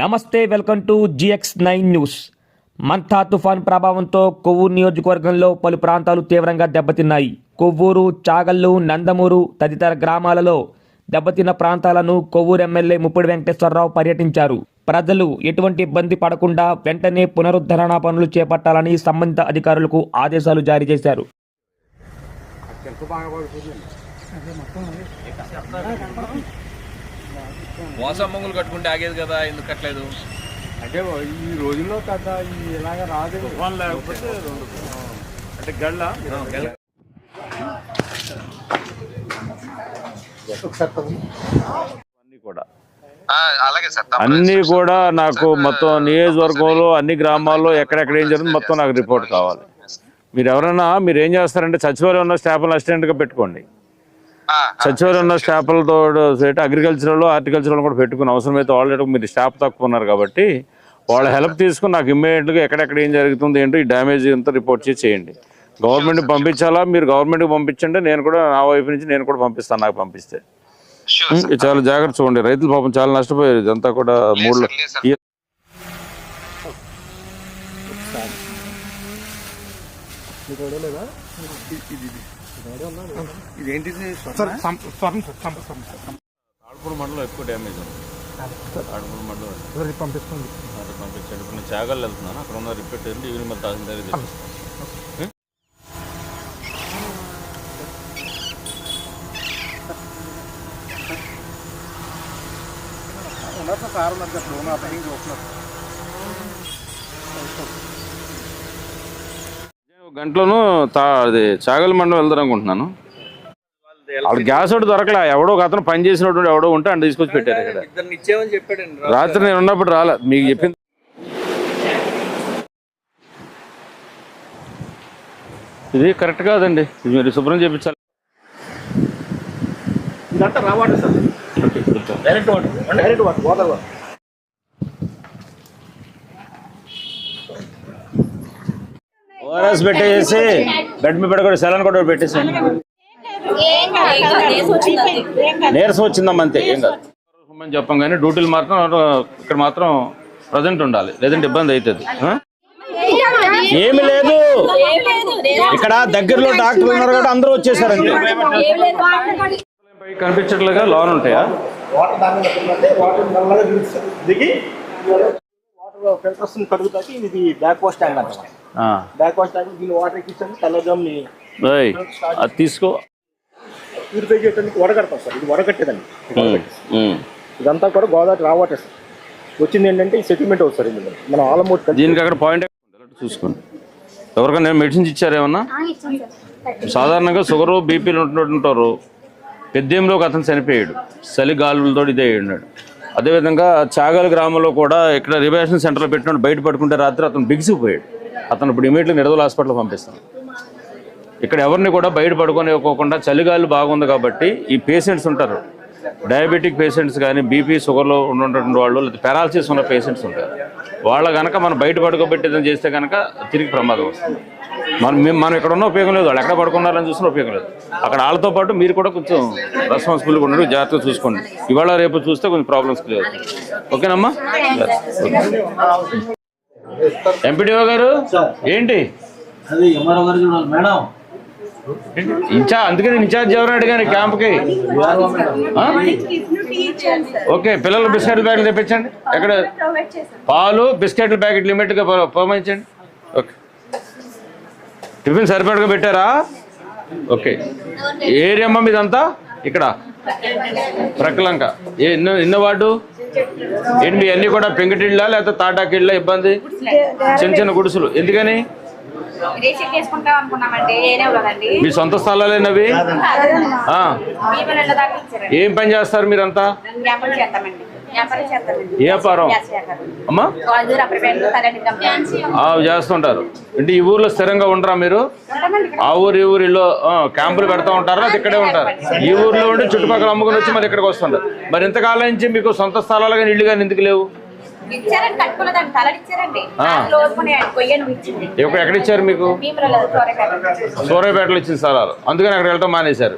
నమస్తే welcome to GX nine news. Montha తుఫాన్ ప్రభావంతో కొవ్వూరు నియోజకవర్గంలో పలు ప్రాంతాలు తీవ్రంగా దెబ్బతిన్నాయి. కొవ్వూరు చాగల్లు నందమూరు తదితర గ్రామాలలో దెబ్బతిన్న ప్రాంతాలను కొవ్వూరు ఎమ్మెల్యే ముప్పుడు వెంకటేశ్వరరావు పర్యటించారు. ప్రజలు ఎటువంటి ఇబ్బంది పడకుండా వెంటనే పునరుద్ధరణ పనులు చేపట్టాలని సంబంధిత అధికారులకు ఆదేశాలు జారీ చేశారు. మోసం మొంగులు కట్టుకుంటే ఆగేది కదా ఎందుకు కట్టలేదు? అంటే ఈ రోజుల్లో కదా ఇలాగ రాదు. లేకపోతే అంటే గళ్ళ అన్ని కూడా. అలాగే సార్ అన్ని కూడా నాకు మొత్తం నియోజకవర్గంలో అన్ని గ్రామాల్లో ఎక్కడెక్కడ ఏం జరుగుతుంది మొత్తం నాకు రిపోర్ట్ కావాలి. మీరు ఎవరైనా మీరు ఏం చేస్తారంటే సచివాలయం ఉన్న స్టాఫ్లను అసిస్టెంట్గా పెట్టుకోండి. సచివాలయం. ఉన్న స్టాఫ్లతో అగ్రికల్చరల్ హార్టికల్చరల్ కూడా పెట్టుకుని అవసరమైతే ఆల్రెడీ మీరు స్టాఫ్ తక్కువ ఉన్నారు కాబట్టి వాళ్ళ హెల్ప్ తీసుకుని నాకు ఇమ్మీడియట్గా ఎక్కడెక్కడ ఏం జరుగుతుంది ఏంటో ఈ డ్యామేజ్ అంతా రిపోర్ట్ చేసి చేయండి. గవర్నమెంట్కి పంపించాలా? మీరు గవర్నమెంట్కి పంపించండి. నేను కూడా నా వైపు నుంచి నేను కూడా పంపిస్తాను నాకు పంపిస్తే. ఇది చాలా జాగ్రత్త చూడండి. రైతులు పాపం చాలా నష్టపోయారు. ఇదంతా కూడా మూడు ఈ- తాడుపూడి మండలం ఎక్కువ డ్యామేజ్ ఉంది. తాడుపూడి మండలం. పంపిస్తుంది? పంపించండి. ఇప్పుడు నేను చాగల్ వెళ్తున్నాను. అక్కడ ఉన్న రిపీట్ ఏంటి ఈవినింగ్ మరి తహసీల్దార్ తెప్పిస్తాను గంటలోను తా అది చాగల్ మండలం వెళ్దాం అనుకుంటున్నాను వాళ్ళు గ్యాస్ ఒకటి దొరకలే. ఎవడో ఒక అతను పని చేసినటువంటి ఎవడో ఉంటే అంటే తీసుకొచ్చి పెట్టారు ఇక్కడ. రాత్రి నేను ఉన్నప్పుడు రాలే. మీకు చెప్పింది. ఇది కరెక్ట్ కాదండి. ఇది మీరు శుభ్రం చేయించాలి ఇదంతా raw water sir. Direct water direct water water. ORS పెట్టేసి బెడ్ మీద పెట్టుకొని సెలన్ కూడా పెట్టేసాను నీరసం వచ్చిందమ్మా అంతే ఏం కాదు అని చెప్పాం కానీ డ్యూటీలు మాత్రం ఇక్కడ మాత్రం ప్రజెంట్ ఉండాలి లేదంటే ఇబ్బంది అవుతుంది? ఏమి లేదు ఇక్కడ దగ్గరలో డాక్టర్లు ఉన్నారు కాబట్టి అందరూ వచ్చేసారండి పైకి కనిపించట్లుగా లోన్ ఉంటాయా వాటర్ ఫిల్టర్స్ కడుగుతాకి ఇది బ్యాక్ వాష్ ట్యాంక్ అంటాం. బ్యాక్ వాష్ ట్యాంక్ దీన్ని వాటర్ ఎక్కించండి తెల్లజామ్ని అది తీసుకో. ప్యూరిఫై చేయడానికి వడగడతాం సార్ ఇది వడగట్టేదండి. ఇదంతా కూడా గోదావరి రా వాటర్ సార్. వచ్చింది ఏంటంటే సెటిల్మెంట్ అవుతుంది సార్ ఇందులో మనం ఆల్మోస్ట్ దీనికి అక్కడ పాయింట్ చూసుకోండి. ఎవరికైనా నేను మెడిసిన్స్ ఇచ్చారేమన్నా సాధారణంగా షుగరు బీపీలు ఉంటుంటారు పెద్దేంలో ఒక అతను చనిపోయాడు. చలి గాలులతో ఇదే ఉన్నాడు అదేవిధంగా చాగల్ గ్రామంలో కూడా ఇక్కడ రివేషన్ సెంటర్లో పెట్టినట్టు బయట పడుకుంటే రాత్రి అతను బిగిసిపోయాడు. అతను ఇప్పుడు ఇమీడియట్లీ నిడదల హాస్పిటల్ పంపిస్తాం. ఇక్కడ ఎవరిని కూడా బయట పడుకోనివ్వకోకుండా చలిగాలి బాగుంది కాబట్టి ఈ పేషెంట్స్ ఉంటారు. డయాబెటిక్ పేషెంట్స్ కానీ బీపీ షుగర్లో ఉన్నటువంటి వాళ్ళు లేదా పెరాలసిస్ ఉన్న పేషెంట్స్ ఉంటారు. వాళ్ళ కనుక మనం బయట పడుకోబెట్టేదని చేస్తే కనుక తిరిగి ప్రమాదం వస్తుంది. మనం మనం ఇక్కడ ఉన్న ఉపయోగం లేదు. వాళ్ళు ఎక్కడ పడుకున్నారని చూసిన ఉపయోగం లేదు. అక్కడ వాళ్ళతో పాటు మీరు కూడా కొంచెం రెస్పాన్సిబుల్గా ఉండడం. జాగ్రత్తగా చూసుకోండి. ఇవాళ రేపు చూస్తే కొంచెం ప్రాబ్లమ్స్ క్లియర్ ఓకేనమ్మా ఎంపీడీఓ గారు? ఏంటి? అది ఎంఆర్ఓ గారు చూడాలి. మేడం. ఇన్ఛా అందుకని ఇన్ఛార్జ్ ఎవరు అడిగాను క్యాంప్కి? ఓకే పిల్లలు బిస్కెట్ల ప్యాకెట్లు తెప్పించండి. ఎక్కడ? పాలు బిస్కెట్ల ప్యాకెట్ లిమిట్గా పంపించండి ఓకే. టిఫిన్ సరిపడగా పెట్టారా? ఓకే. ఏ ఏరియా అమ్మా మీదంతా? ఇక్కడ. ప్రక్కలంక. ఏ ఎన్నో ఎన్నో వార్డు? ఏంటి మీ అన్నీ కూడా పెంకటిళ్ళా లేకపోతే తాటాకిళ్ళ ఇబ్బంది? చిన్న చిన్న గుడుసులు. ఎందుకని? మీ సొంత స్థలాలేనవి? ఏం పని చేస్తారు మీరంతా? వ్యాపారం అమ్మా? చేస్తుంటారు. అంటే ఈ ఊర్లో స్థిరంగా ఉండరా మీరు? ఆ ఊరు ఈ ఊరిలో క్యాంపులు పెడతా ఉంటారా? అది ఇక్కడే ఉంటారు? ఈ ఊర్లో ఉండి చుట్టుపక్కల అమ్ముకుని వచ్చి మరి ఇక్కడికి వస్తుంటారు. మరి ఇంతకాలం నుంచి మీకు సొంత స్థలాలు కానీ ఇల్లు కానీ ఎందుకు లేవు? ఎక్కడ ఇచ్చారు మీకు? సూర్యాపేటలో ఇచ్చిన స్థలాలు. అందుకని అక్కడ వెళ్ళటం మానేశారు.